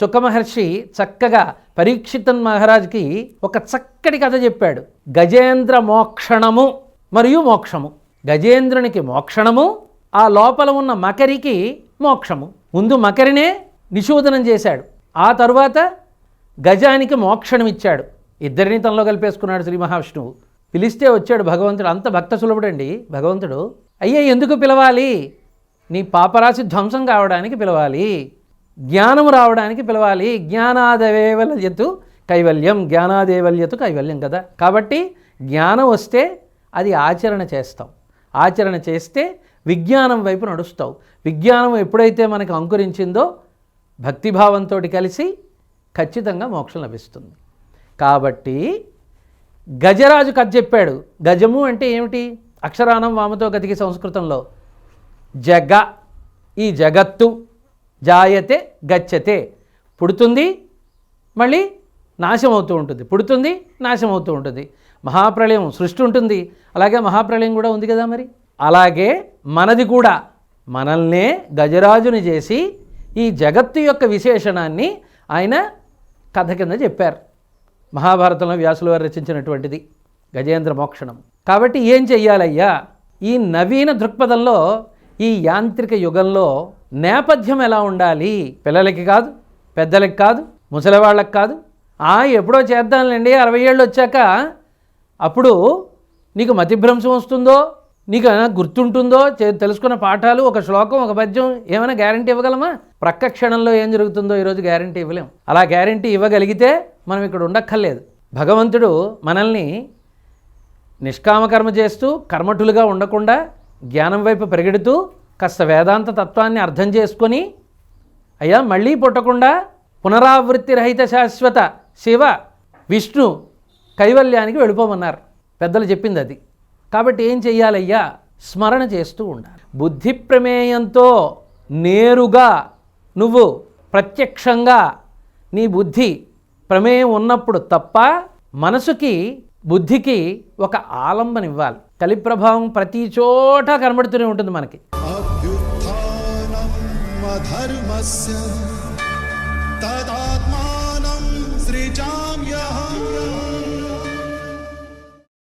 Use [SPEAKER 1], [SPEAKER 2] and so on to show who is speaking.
[SPEAKER 1] సుఖమహర్షి చక్కగా పరీక్షితన్ మహారాజ్కి ఒక చక్కటి కథ చెప్పాడు. గజేంద్ర మోక్షణము మరియు మోక్షము. గజేంద్రునికి మోక్షణము ఆ లోపల ఉన్న మకరికి మోక్షము. ముందు మకరినే నిశోధనం చేశాడు. ఆ తరువాత గజానికి మోక్షణం ఇచ్చాడు ఇద్దరిని తనలో కలిపేసుకున్నాడు శ్రీ మహావిష్ణువు. పిలిస్తే వచ్చాడు భగవంతుడు. అంత భక్త సులభుడండి. భగవంతుడు అయ్యే ఎందుకు పిలవాలి? నీ పాపరాశి ధ్వంసం కావడానికి పిలవాలి. జ్ఞానం రావడానికి పిలవాలి. జ్ఞానాదేవల్యతు కైవల్యం. జ్ఞానాదేవల్యతు కైవల్యం కదా. కాబట్టి జ్ఞానం వస్తే అది ఆచరణ చేస్తాం. ఆచరణ చేస్తే విజ్ఞానం వైపు నడుస్తావు విజ్ఞానం ఎప్పుడైతే మనకు అంకురించిందో భక్తిభావంతో కలిసి ఖచ్చితంగా మోక్షం లభిస్తుంది. కాబట్టి గజరాజు కథ చెప్పాడు. గజము అంటే ఏమిటి? అక్షరానం వామతో గతికి సంస్కృతంలో జగ. ఈ జగత్తు జాయతే గచ్చతే. పుడుతుంది మళ్ళీ నాశం అవుతూ ఉంటుంది. పుడుతుంది నాశం అవుతూ ఉంటుంది. మహాప్రళయం సృష్టి ఉంటుంది. అలాగే మహాప్రళయం కూడా ఉంది కదా మరి? అలాగే మనది కూడా. మనల్నే గజరాజుని చేసి ఈ జగత్తు యొక్క విశేషణాన్ని ఆయన కథ కింద చెప్పారు. మహాభారతంలో వ్యాసుల వారు రచించినటువంటిది గజేంద్ర మోక్షణం. కాబట్టి ఏం చెయ్యాలయ్యా? ఈ నవీన దృక్పథంలో ఈ యాంత్రిక యుగంలో నేపథ్యం ఎలా ఉండాలి? పిల్లలకి కాదు పెద్దలకి కాదు ముసలివాళ్ళకి కాదు. ఆ ఎప్పుడో చేద్దాంలేండి అరవై ఏళ్ళు వచ్చాక. అప్పుడు నీకు మతిభ్రంశం వస్తుందో నీకు ఏమైనా గుర్తుంటుందో చే- తెలుసుకున్న పాఠాలు ఒక శ్లోకం ఒక పద్యం ఏమైనా గ్యారంటీ ఇవ్వగలమా? ప్రక్క క్షణంలో ఏం జరుగుతుందో ఈరోజు గ్యారంటీ ఇవ్వలేం. అలా గ్యారంటీ ఇవ్వగలిగితే మనం ఇక్కడ ఉండక్కర్లేదు. భగవంతుడు మనల్ని నిష్కామకర్మ చేస్తూ కర్మఠులుగా ఉండకుండా జ్ఞానం వైపు పరిగెడుతూ కాస్త వేదాంత తత్వాన్ని అర్థం చేసుకొని అయ్యా మళ్ళీ పుట్టకుండా పునరావృత్తి రహిత శాశ్వత శివ విష్ణు కైవల్యానికి వెళ్ళిపోమన్నారు. పెద్దలు చెప్పింది అది. కాబట్టి ఏం చెయ్యాలయ్యా? స్మరణ చేస్తూ ఉండాలి. బుద్ధి ప్రమేయంతో నేరుగా నువ్వు ప్రత్యక్షంగా నీ బుద్ధి ప్రమేయం ఉన్నప్పుడు తప్ప మనసుకి బుద్ధికి ఒక ఆలంబనివ్వాలి కలిప్రభావం ప్రతి చోట కనబడుతూనే ఉంటుంది మనకి.
[SPEAKER 2] अधर्मस्य तदात्मानं सृजा